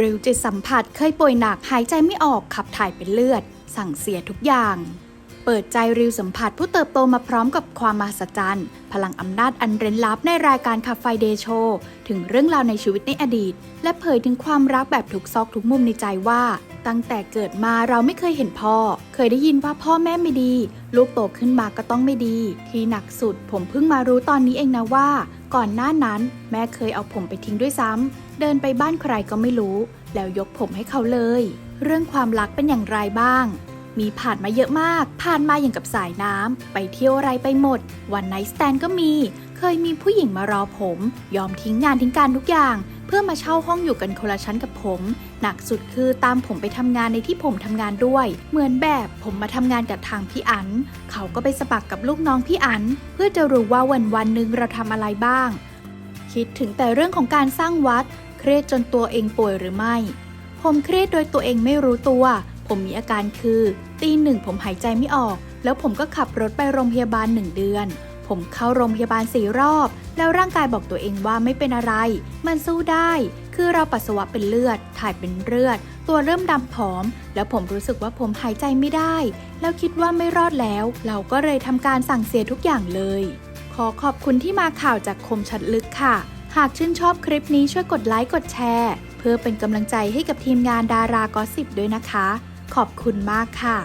ริวจิตสัมผัสเคยป่วยหนักหายใจไม่ออกขับถ่ายเป็นเลือด สั่งเสียทุกอย่าง เปิดใจริวสัมผัสผู้เติบโตมาพร้อมกับความมหัศจรรย์ พลังอำนาจอันเร้นลับในรายการขับไฟเดโชถึงเรื่องราวในชีวิตในอดีต และเผยถึงความรักแบบทุกซอกทุกมุมในใจว่า ตั้งแต่เกิดมาเราไม่เคยเห็นพ่อ เคยได้ยินว่าพ่อแม่ไม่ดี ลูกโตขึ้นมาก็ต้องไม่ดี ที่หนักสุดผมเพิ่งมารู้ตอนนี้เองนะว่า ก่อนหน้านั้น แม่เคยเอาผมไปทิ้งด้วยซ้ำ เดินไปบ้านใครก็ไม่รู้ แล้วยกผมให้เขาเลย เรื่องความรักเป็นอย่างไรบ้าง มีผ่านมาเยอะมาก ผ่านมาอย่างกับสายน้ำ ไปเที่ยวอะไรไปหมด วันไนสแตนก็มี เคยมีผู้หญิงมารอผม ยอมทิ้งงานทิ้งการทุกอย่าง เพื่อมาเช่าห้องอยู่กันคนละชั้นกับผม หนักสุดคือตามผมไปทำงานในที่ผมทำงานด้วย เหมือนแบบผมมาทำงานกับทางพี่อัน เขาก็ไปสมัครกับลูกน้องพี่อัน เพื่อจะรู้ว่าวันวันหนึ่งเราทำอะไรบ้าง คิดถึงแต่เรื่องของการสร้างวัด เครียดจนตัวเองป่วยหรือไม่ ผมเครียดโดยตัวเองไม่รู้ตัว ผมมีอาการคือ ตีหนึ่งผมหายใจไม่ออก แล้วผมก็ขับรถไปโรงพยาบาลหนึ่งเดือน ผมเข้าโรงพยาบาลสี่รอบ แล้วร่างกายบอกตัวเองว่าไม่เป็นอะไร มันสู้ได้ คือเราปัสสาวะเป็นเลือด ถ่ายเป็นเลือด ตัวเริ่มดำผอม แล้วผมรู้สึกว่าผมหายใจไม่ได้ แล้วคิดว่าไม่รอดแล้ว เราก็เลยทำการสั่งเสียทุกอย่างเลย ขอขอบคุณที่มาข่าวจากคมชัดลึกค่ะ หากชื่นชอบคลิปนี้ช่วยกดไลค์กดแชร์ เพื่อเป็นกำลังใจให้กับทีมงานดารากอสิบด้วยนะคะ ขอบคุณมากค่ะ